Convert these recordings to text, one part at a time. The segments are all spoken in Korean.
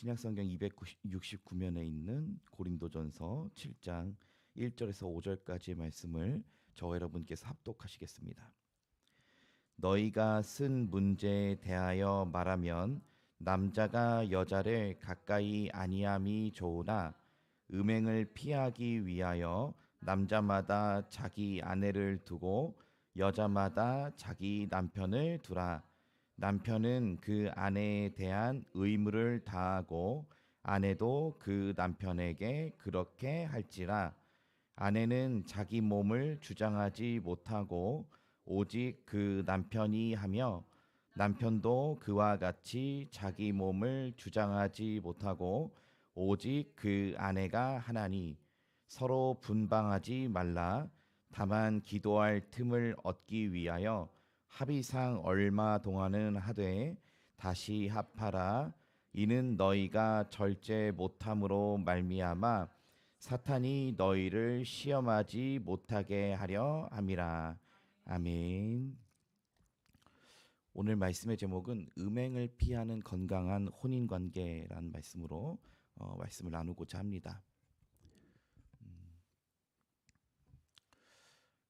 신약성경 269면에 있는 고린도전서 7장 1절에서 5절까지의 말씀을 저 여러분께서 합독하시겠습니다. 너희가 쓴 문제에 대하여 말하면 남자가 여자를 가까이 아니함이 좋으나 음행을 피하기 위하여 남자마다 자기 아내를 두고 여자마다 자기 남편을 두라. 남편은 그 아내에 대한 의무를 다하고 아내도 그 남편에게 그렇게 할지라. 아내는 자기 몸을 주장하지 못하고 오직 그 남편이 하며 남편도 그와 같이 자기 몸을 주장하지 못하고 오직 그 아내가 하나니 서로 분방하지 말라 다만 기도할 틈을 얻기 위하여 합의상 얼마 동안은 하되 다시 합하라 이는 너희가 절제 못함으로 말미암아 사탄이 너희를 시험하지 못하게 하려 함이라 아멘. 오늘 말씀의 제목은 음행을 피하는 건강한 혼인 관계라는 말씀으로 어, 말씀을 나누고자 합니다. 음,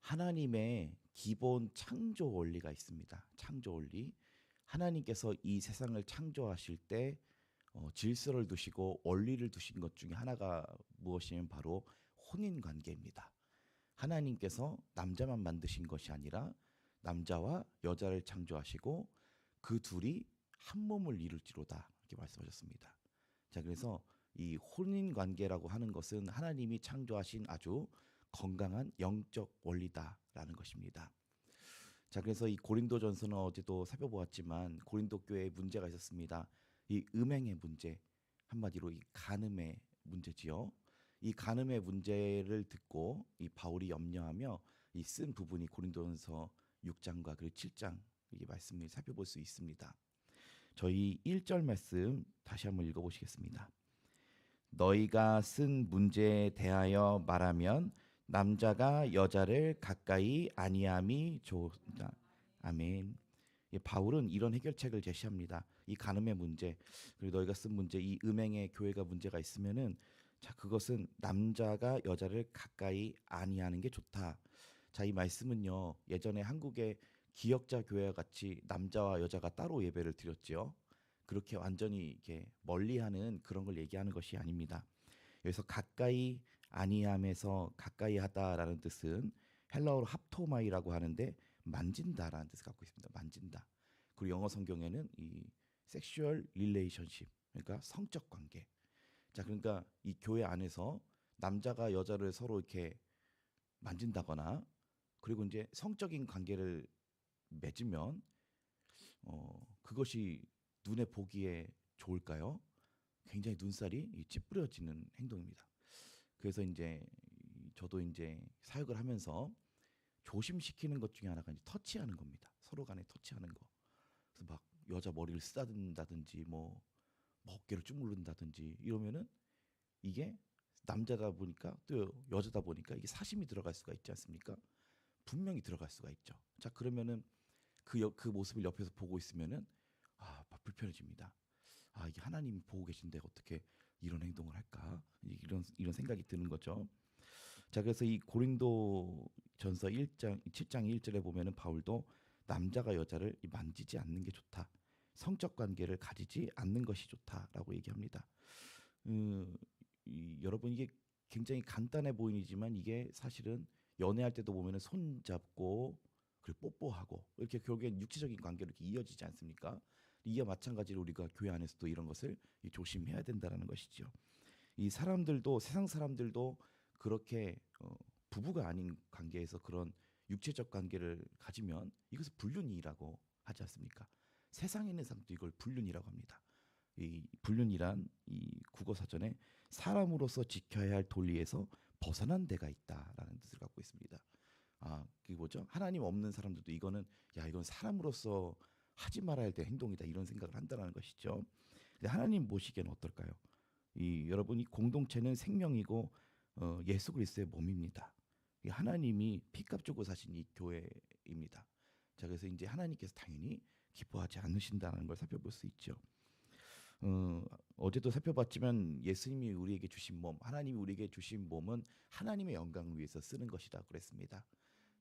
하나님의 기본 창조 원리가 있습니다. 창조 원리. 하나님께서 이 세상을 창조하실 때 어, 질서를 두시고 원리를 두신 것 중에 하나가 무엇이냐면 바로 혼인 관계입니다. 하나님께서 남자만 만드신 것이 아니라 남자와 여자를 창조하시고 그 둘이 한 몸을 이룰지로다 이렇게 말씀하셨습니다. 자 그래서 이 혼인 관계라고 하는 것은 하나님이 창조하신 아주 건강한 영적 원리다 라는 것입니다. 자 그래서 이 고린도전서는 어제도 살펴보았지만 고린도 교회에 문제가 있었습니다. 이 음행의 문제 한마디로 이 간음의 문제지요. 이 간음의 문제를 듣고 이 바울이 염려하며 이 쓴 부분이 고린도전서 6장과 그리고 7장 이 말씀을 살펴볼 수 있습니다. 저희 1절 말씀 다시 한번 읽어 보시겠습니다. 너희가 쓴 문제에 대하여 말하면 남자가 여자를 가까이 아니함이 좋다. 아멘. 예, 바울은 이런 해결책을 제시합니다. 이 간음의 문제, 그리고 너희가 쓴 문제, 이 음행의 교회가 문제가 있으면은 자 그것은 남자가 여자를 가까이 아니하는 게 좋다. 자 이 말씀은요 예전에 한국의 기역자 교회와 같이 남자와 여자가 따로 예배를 드렸지요. 그렇게 완전히 이렇게 멀리하는 그런 걸 얘기하는 것이 아닙니다. 여기서 가까이 아니함에서 가까이 하다라는 뜻은 헬라어로 합토마이라고 하는데 만진다라는 뜻을 갖고 있습니다. 만진다. 그리고 영어 성경에는 이 섹슈얼 릴레이션십 그러니까 성적 관계. 자 그러니까 이 교회 안에서 남자가 여자를 서로 이렇게 만진다거나 그리고 이제 성적인 관계를 맺으면 어 그것이 눈에 보기에 좋을까요? 굉장히 눈살이 찌푸려지는 행동입니다. 그래서 이제 저도 이제 사역을 하면서 조심시키는 것 중에 하나가 이제 터치하는 겁니다. 서로 간에 터치하는 거. 그래서 막 여자 머리를 쓰다든지 뭐, 뭐 어깨를 주물른다든지 이러면은 이게 남자다 보니까 또 여자다 보니까 이게 사심이 들어갈 수가 있지 않습니까? 분명히 들어갈 수가 있죠. 자 그러면은 그, 여, 그 모습을 옆에서 보고 있으면은 아 불편해집니다. 아 이게 하나님이 보고 계신데 어떻게 이런 행동을 할까 이런 이런 생각이 드는 거죠. 자 그래서 이 고린도 전서 1장 7장 1절에 보면은 바울도 남자가 여자를 만지지 않는 게 좋다. 성적 관계를 가지지 않는 것이 좋다라고 얘기합니다. 음, 이, 여러분 이게 굉장히 간단해 보이지만 이게 사실은 연애할 때도 보면은 손 잡고 그리고 뽀뽀하고 이렇게 결국엔 육체적인 관계로 이렇게 이어지지 않습니까? 이와 마찬가지로 우리가 교회 안에서도 이런 것을 조심해야 된다는 것이죠. 이 사람들도 세상 사람들도 그렇게 어, 부부가 아닌 관계에서 그런 육체적 관계를 가지면 이것을 불륜이라고 하지 않습니까? 세상에 있는 사람도 이걸 불륜이라고 합니다. 이 불륜이란 이 국어 사전에 사람으로서 지켜야 할 도리에서 벗어난 데가 있다라는 뜻을 갖고 있습니다. 아, 그게 뭐죠? 하나님 없는 사람들도 이거는 야, 이건 사람으로서 하지 말아야 될 행동이다 이런 생각을 한다는 것이죠. 근데 하나님 보시기에는 어떨까요? 이 여러분 이 공동체는 생명이고 어, 예수 그리스도의 몸입니다. 하나님이 피값 주고 사신 이 교회입니다. 자 그래서 이제 하나님께서 당연히 기뻐하지 않으신다는 걸 살펴볼 수 있죠. 어, 어제도 살펴봤지만 예수님이 우리에게 주신 몸, 하나님이 우리에게 주신 몸은 하나님의 영광을 위해서 쓰는 것이다 그랬습니다.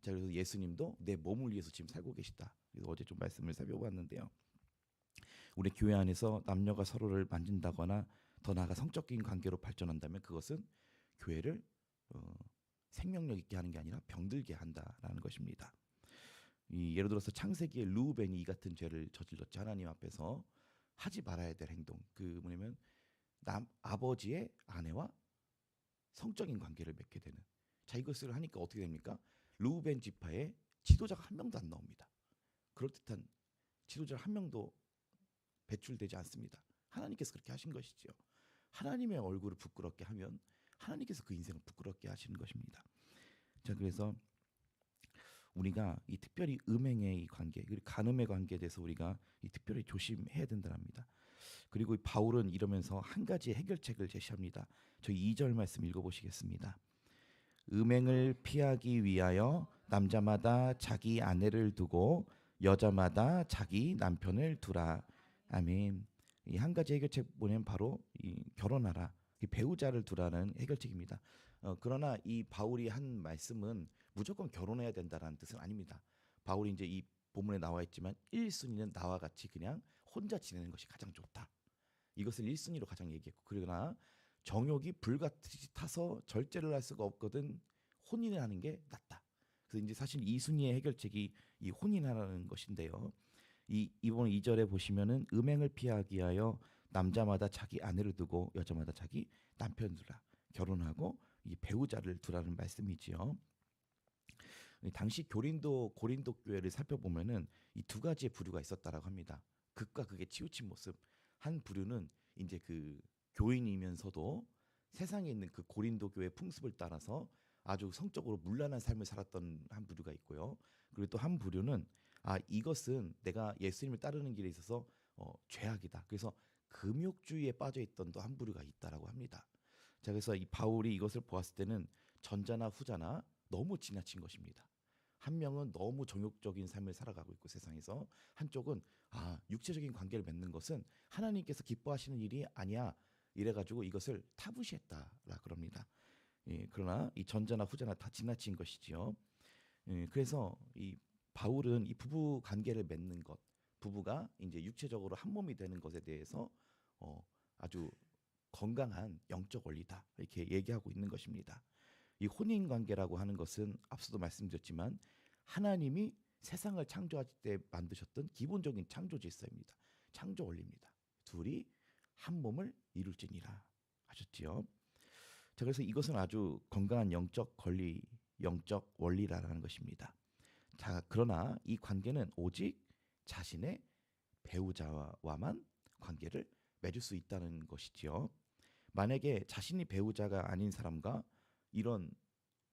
자 그래서 예수님도 내 몸을 위해서 지금 살고 계시다. 그래서 어제 좀 말씀을 살펴봤는데요. 우리 교회 안에서 남녀가 서로를 만진다거나 더 나아가 성적인 관계로 발전한다면 그것은 교회를 어, 생명력 있게 하는 게 아니라 병들게 한다라는 것입니다. 이 예를 들어서 창세기에 루벤이 이 같은 죄를 저질렀지 하나님 앞에서 하지 말아야 될 행동 그 뭐냐면 남 아버지의 아내와 성적인 관계를 맺게 되는 자 이것을 하니까 어떻게 됩니까? 루벤 지파에 지도자가 한 명도 안 나옵니다. 그럴듯한 지도자 한 명도 배출되지 않습니다. 하나님께서 그렇게 하신 것이지요. 하나님의 얼굴을 부끄럽게 하면 하나님께서 그 인생을 부끄럽게 하시는 것입니다. 자 그래서 우리가 이 특별히 음행의 이 관계 그리고 간음의 관계에 대해서 우리가 이 특별히 조심해야 된다랍니다. 그리고 이 바울은 이러면서 한 가지 해결책을 제시합니다. 저 2절 말씀 읽어보시겠습니다. 음행을 피하기 위하여 남자마다 자기 아내를 두고 여자마다 자기 남편을 두라. 아멘. 이 한 가지 해결책 뭐냐면 바로 이 결혼하라. 이 배우자를 두라는 해결책입니다. 어, 그러나 이 바울이 한 말씀은 무조건 결혼해야 된다라는 뜻은 아닙니다. 바울이 이제 이 본문에 나와 있지만 1순위는 나와 같이 그냥 혼자 지내는 것이 가장 좋다. 이것을 1순위로 가장 얘기했고 그러나 정욕이 불같이 타서 절제를 할 수가 없거든 혼인을 하는 게 낫다. 그래서 이제 사실 2순위의 해결책이 이 혼인하라는 것인데요. 이 이번 2절에 보시면은 음행을 피하기 위하여 남자마다 자기 아내를 두고 여자마다 자기 남편을 두라. 결혼하고 이 배우자를 두라는 말씀이지요. 이 당시 교린도 고린도 교회를 살펴보면은 이 두 가지의 부류가 있었다라고 합니다. 극과 극의 치우친 모습. 한 부류는 이제 그 교인이면서도 세상에 있는 그 고린도 교회 풍습을 따라서 아주 성적으로 문란한 삶을 살았던 한 부류가 있고요. 그리고 또 한 부류는 아 이것은 내가 예수님을 따르는 길에 있어서 어, 죄악이다. 그래서 금욕주의에 빠져 있던 또 한 부류가 있다라고 합니다. 자 그래서 이 바울이 이것을 보았을 때는 전자나 후자나 너무 지나친 것입니다. 한 명은 너무 정욕적인 삶을 살아가고 있고 세상에서 한쪽은 아 육체적인 관계를 맺는 것은 하나님께서 기뻐하시는 일이 아니야 이래가지고 이것을 타부시했다라 그럽니다. 예, 그러나 이 전자나 후자나 다 지나친 것이지요. 예, 그래서 이 바울은 이 부부 관계를 맺는 것, 부부가 이제 육체적으로 한 몸이 되는 것에 대해서 어, 아주 건강한 영적 원리다 이렇게 얘기하고 있는 것입니다. 이 혼인 관계라고 하는 것은 앞서도 말씀드렸지만 하나님이 세상을 창조하실 때 만드셨던 기본적인 창조 질서입니다. 창조 원리입니다. 둘이 한 몸을 이룰지니라 하셨지요. 자 그래서 이것은 아주 건강한 영적 권리, 영적 원리라는 것입니다. 자 그러나 이 관계는 오직 자신의 배우자와만 관계를 맺을 수 있다는 것이지요. 만약에 자신이 배우자가 아닌 사람과 이런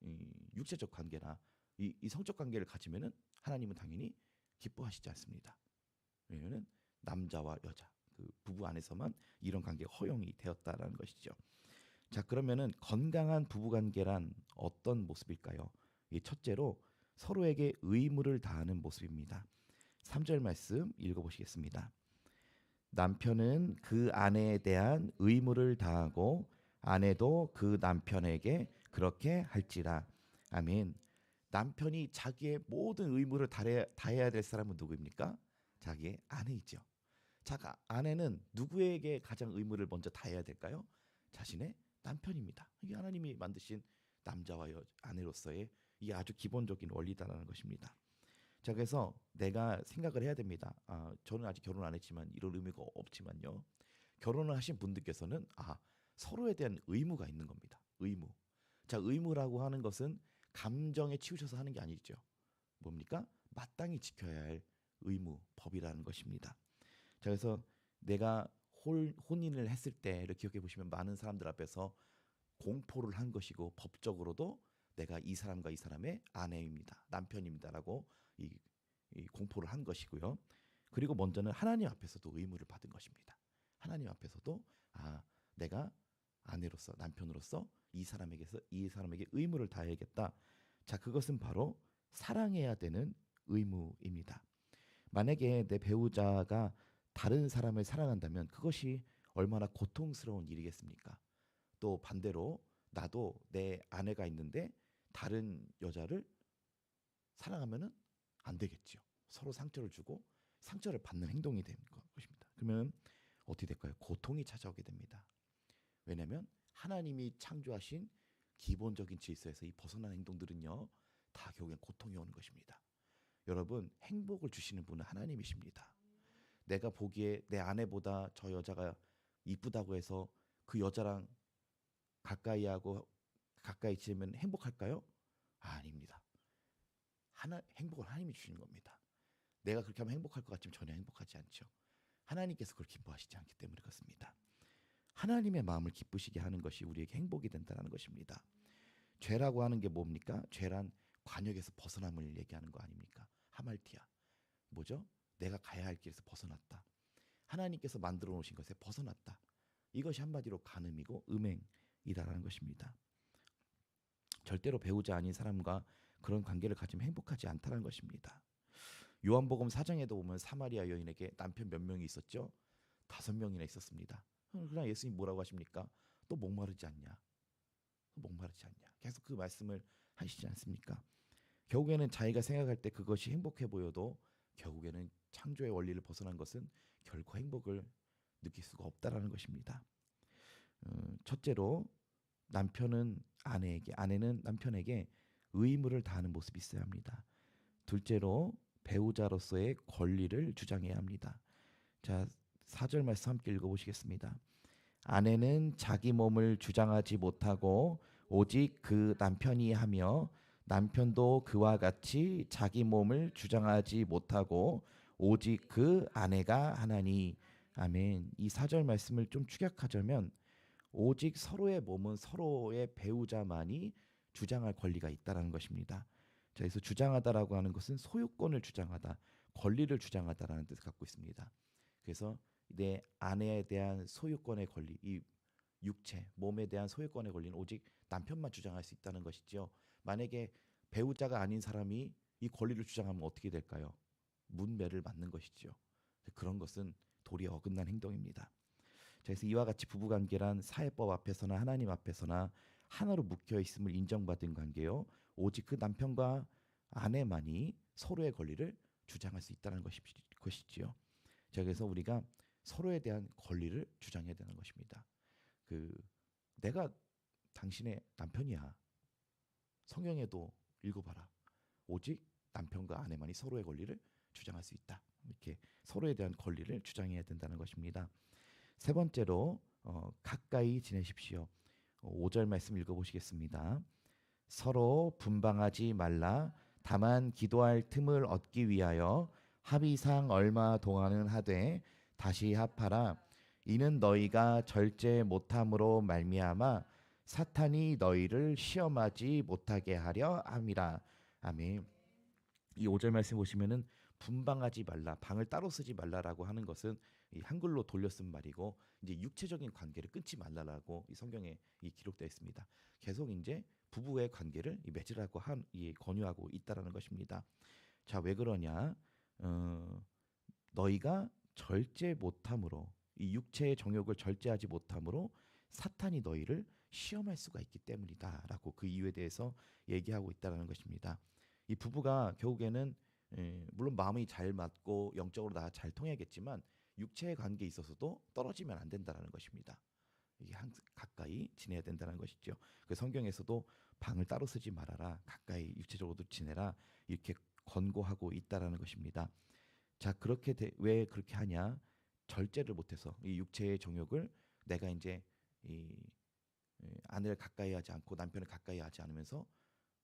이 육체적 관계나 이, 이 성적 관계를 가지면은 하나님은 당연히 기뻐하시지 않습니다. 왜냐하면 남자와 여자 그 부부 안에서만 이런 관계가 허용이 되었다라는 것이죠. 자 그러면은 건강한 부부 관계란 어떤 모습일까요? 이 첫째로 서로에게 의무를 다하는 모습입니다. 3절 말씀 읽어 보시겠습니다. 남편은 그 아내에 대한 의무를 다하고 아내도 그 남편에게 그렇게 할지라. 아멘. 남편이 자기의 모든 의무를 다해야 될 사람은 누구입니까? 자기의 아내이죠. 자, 아내는 누구에게 가장 의무를 먼저 다해야 될까요? 자신의 남편입니다. 이게 하나님이 만드신 남자와 여, 아내로서의 이 아주 기본적인 원리다라는 것입니다. 자, 그래서 내가 생각을 해야 됩니다. 아, 저는 아직 결혼 안 했지만 이런 의미가 없지만요. 결혼을 하신 분들께서는 아, 서로에 대한 의무가 있는 겁니다. 의무. 자, 의무라고 하는 것은 감정에 치우쳐서 하는 게 아니죠. 뭡니까? 마땅히 지켜야 할 의무, 법이라는 것입니다. 자, 그래서 내가 홀, 혼인을 했을 때를 기억해 보시면 많은 사람들 앞에서 공포를 한 것이고 법적으로도 내가 이 사람과 이 사람의 아내입니다. 남편입니다라고 이, 이 공포를 한 것이고요. 그리고 먼저는 하나님 앞에서도 의무를 받은 것입니다. 하나님 앞에서도 아, 내가 아내로서 남편으로서 이 사람에게서 이 사람에게 의무를 다해야겠다. 자, 그것은 바로 사랑해야 되는 의무입니다. 만약에 내 배우자가 다른 사람을 사랑한다면 그것이 얼마나 고통스러운 일이겠습니까? 또 반대로 나도 내 아내가 있는데 다른 여자를 사랑하면은 안 되겠지요. 서로 상처를 주고 상처를 받는 행동이 되는 것입니다. 그러면 어떻게 될까요? 고통이 찾아오게 됩니다. 왜냐하면 하나님이 창조하신 기본적인 질서에서 이 벗어난 행동들은요 다 결국엔 고통이 오는 것입니다. 여러분 행복을 주시는 분은 하나님이십니다. 내가 보기에 내 아내보다 저 여자가 이쁘다고 해서 그 여자랑 가까이 하고 가까이 지으면 행복할까요? 아 닙니다. 하나 행복을 하나님이 주시는 겁니다. 내가 그렇게 하면 행복할 것 같지만 전혀 행복하지 않죠. 하나님께서 그걸 기뻐하시지 않기 때문에 그렇습니다. 하나님의 마음을 기쁘시게 하는 것이 우리에게 행복이 된다는 것입니다. 죄라고 하는 게 뭡니까? 죄란 관역에서 벗어남을 얘기하는 거 아닙니까? 하말티아. 뭐죠? 내가 가야 할 길에서 벗어났다. 하나님께서 만들어 놓으신 것에 벗어났다. 이것이 한마디로 간음이고 음행이다라는 것입니다. 절대로 배우자 아닌 사람과 그런 관계를 가지면 행복하지 않다는 것입니다. 요한복음 사장에도 보면 사마리아 여인에게 남편 몇 명이 있었죠? 다섯 명이나 있었습니다. 그러나 예수님 뭐라고 하십니까? 또 목마르지 않냐? 목마르지 않냐? 계속 그 말씀을 하시지 않습니까? 결국에는 자기가 생각할 때 그것이 행복해 보여도 결국에는 창조의 원리를 벗어난 것은 결코 행복을 느낄 수가 없다라는 것입니다. 어, 첫째로 남편은 아내에게, 아내는 남편에게 의무를 다하는 모습이 있어야 합니다. 둘째로 배우자로서의 권리를 주장해야 합니다. 자, 4절 말씀 함께 읽어보시겠습니다. 아내는 자기 몸을 주장하지 못하고 오직 그 남편이 하며 남편도 그와 같이 자기 몸을 주장하지 못하고 오직 그 아내가 하나니 아멘. 이 4절 말씀을 좀 축약하자면 오직 서로의 몸은 서로의 배우자만이 주장할 권리가 있다라는 것입니다. 자, 그래서 주장하다라고 하는 것은 소유권을 주장하다, 권리를 주장하다라는 뜻을 갖고 있습니다. 그래서 내 아내에 대한 소유권의 권리, 이 육체, 몸에 대한 소유권의 권리는 오직 남편만 주장할 수 있다는 것이죠. 만약에 배우자가 아닌 사람이 이 권리를 주장하면 어떻게 될까요? 문매를 맞는 것이죠. 그런 것은 도리 어긋난 행동입니다. 자, 그래서 이와 같이 부부관계란 사회법 앞에서나 하나님 앞에서나 하나로 묶여 있음을 인정받은 관계요. 오직 그 남편과 아내만이 서로의 권리를 주장할 수 있다는 것이지요. 자, 그래서 우리가 서로에 대한 권리를 주장해야 되는 것입니다. 그 내가 당신의 남편이야. 성경에도 읽어봐라. 오직 남편과 아내만이 서로의 권리를 주장할 수 있다. 이렇게 서로에 대한 권리를 주장해야 된다는 것입니다. 세 번째로 어, 가까이 지내십시오. 5절 말씀 읽어보시겠습니다. 서로 분방하지 말라. 다만 기도할 틈을 얻기 위하여 합의상 얼마 동안은 하되 다시 합하라. 이는 너희가 절제 못함으로 말미암아 사탄이 너희를 시험하지 못하게 하려 함이라. 아멘. 이 5절 말씀 보시면은 분방하지 말라, 방을 따로 쓰지 말라라고 하는 것은 이 한글로 돌려 쓴 말이고 이제 육체적인 관계를 끊지 말라라고 이 성경에 이 기록되어 있습니다. 계속 이제 부부의 관계를 맺으라고 한, 이 권유하고 있다라는 것입니다. 자, 왜 그러냐? 어, 너희가 절제 못함으로 이 육체의 정욕을 절제하지 못함으로 사탄이 너희를 시험할 수가 있기 때문이다라고 그 이유에 대해서 얘기하고 있다라는 것입니다. 이 부부가 결국에는 예, 물론 마음이 잘 맞고 영적으로 다 잘 통하겠지만 육체의 관계에 있어서도 떨어지면 안 된다라는 것입니다. 이게 한, 가까이 지내야 된다는 것이죠. 그 성경에서도 방을 따로 쓰지 말아라, 가까이 육체적으로도 지내라 이렇게 권고하고 있다라는 것입니다. 자 그렇게 되, 왜 그렇게 하냐? 절제를 못해서 이 육체의 정욕을 내가 이제 이 아내를 가까이 하지 않고 남편을 가까이 하지 않으면서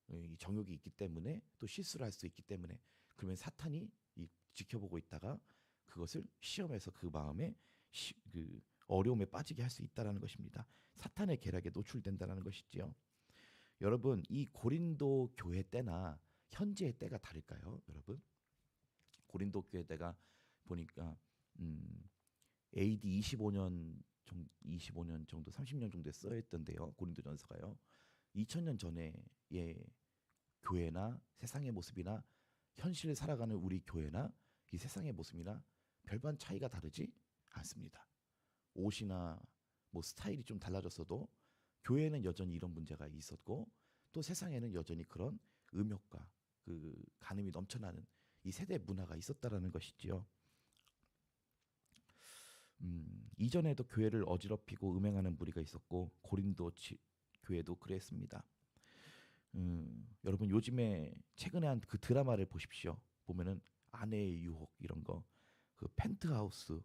이 정욕이 있기 때문에 또 실수를 할 수 있기 때문에 그러면 사탄이 이 지켜보고 있다가 그것을 시험해서 그 마음에 시, 그 어려움에 빠지게 할 수 있다라는 것입니다. 사탄의 계략에 노출된다라는 것이지요. 여러분 이 고린도 교회 때나 현재의 때가 다를까요, 여러분? 고린도 교회 때가 보니까 음, AD 25년 정, 25년 정도 30년 정도에 써 있던데요. 고린도전서가요. 2000년 전에 예 교회나 세상의 모습이나 현실을 살아가는 우리 교회나 이 세상의 모습이나 별반 차이가 다르지 않습니다. 옷이나 뭐 스타일이 좀 달라졌어도 교회는 여전히 이런 문제가 있었고 또 세상에는 여전히 그런 음욕과 그 간음이 넘쳐나는 이 세대 문화가 있었다라는 것이지요. 음, 이전에도 교회를 어지럽히고 음행하는 무리가 있었고 고린도 지- 교회도 그랬습니다. 음, 여러분 요즘에 최근에 한 그 드라마를 보십시오. 보면은 아내의 유혹 이런 거, 그 펜트하우스,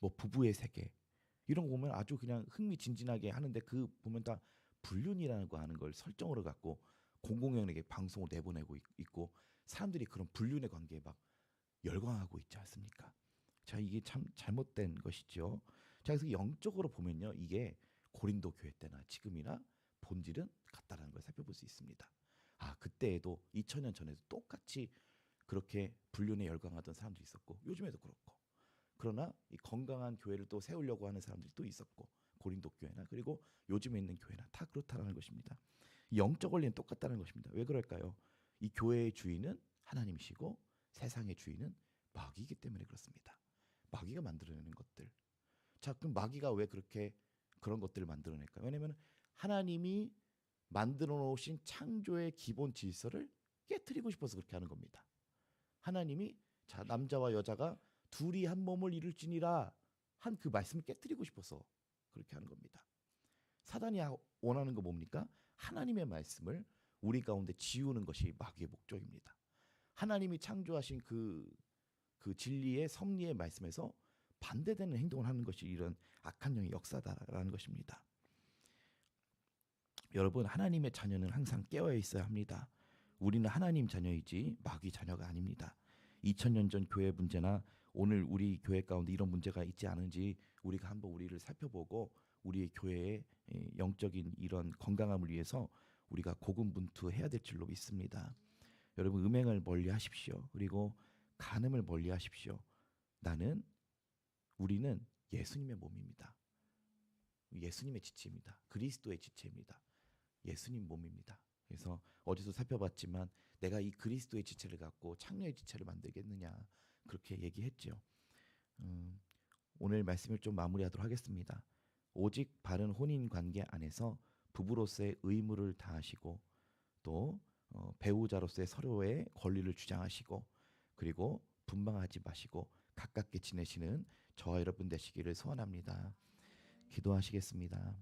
뭐 부부의 세계 이런 거 보면 아주 그냥 흥미진진하게 하는데 그 보면 다 불륜이라고 하는 걸 설정으로 갖고 공공연하게 방송을 내보내고 있- 있고 사람들이 그런 불륜의 관계에 막 열광하고 있지 않습니까? 자 이게 참 잘못된 것이죠. 자 그래서 영적으로 보면요 이게 고린도 교회 때나 지금이나 본질은 같다라는 걸 살펴볼 수 있습니다. 아 그때에도 2000년 전에도 똑같이 그렇게 불륜에 열광하던 사람들이 있었고 요즘에도 그렇고 그러나 이 건강한 교회를 또 세우려고 하는 사람들이 또 있었고 고린도 교회나 그리고 요즘에 있는 교회나 다 그렇다라는 것입니다. 이 영적 원리는 똑같다는 것입니다. 왜 그럴까요? 이 교회의 주인은 하나님이시고 세상의 주인은 마귀이기 때문에 그렇습니다. 마귀가 만들어내는 것들. 자, 그럼 마귀가 왜 그렇게 그런 것들을 만들어낼까요? 왜냐하면 하나님이 만들어 놓으신 창조의 기본 질서를 깨뜨리고 싶어서 그렇게 하는 겁니다. 하나님이 자 남자와 여자가 둘이 한 몸을 이룰지니라 한 그 말씀을 깨뜨리고 싶어서 그렇게 하는 겁니다. 사단이 하- 원하는 거 뭡니까? 하나님의 말씀을 우리 가운데 지우는 것이 마귀의 목적입니다. 하나님이 창조하신 그, 그 진리의 섭리의 말씀에서 반대되는 행동을 하는 것이 이런 악한 영의 역사다라는 것입니다. 여러분 하나님의 자녀는 항상 깨어 있어야 합니다. 우리는 하나님 자녀이지 마귀 자녀가 아닙니다. 2000년 전 교회 문제나 오늘 우리 교회 가운데 이런 문제가 있지 않은지 우리가 한번 우리를 살펴보고 우리의 교회의 예, 영적인 이런 건강함을 위해서 우리가 고군분투해야 될 줄로 믿습니다. 여러분 음행을 멀리 하십시오. 그리고 간음을 멀리 하십시오. 나는 우리는 예수님의 몸입니다. 예수님의 지체입니다. 그리스도의 지체입니다. 예수님 몸입니다. 그래서 어디서 살펴봤지만 내가 이 그리스도의 지체를 갖고 창녀의 지체를 만들겠느냐 그렇게 얘기했죠. 음, 오늘 말씀을 좀 마무리하도록 하겠습니다. 오직 바른 혼인 관계 안에서 부부로서의 의무를 다하시고 또 어, 배우자로서의 서로의 권리를 주장하시고 그리고 분방하지 마시고 가깝게 지내시는 저와 여러분 되시기를 소원합니다. 기도하시겠습니다.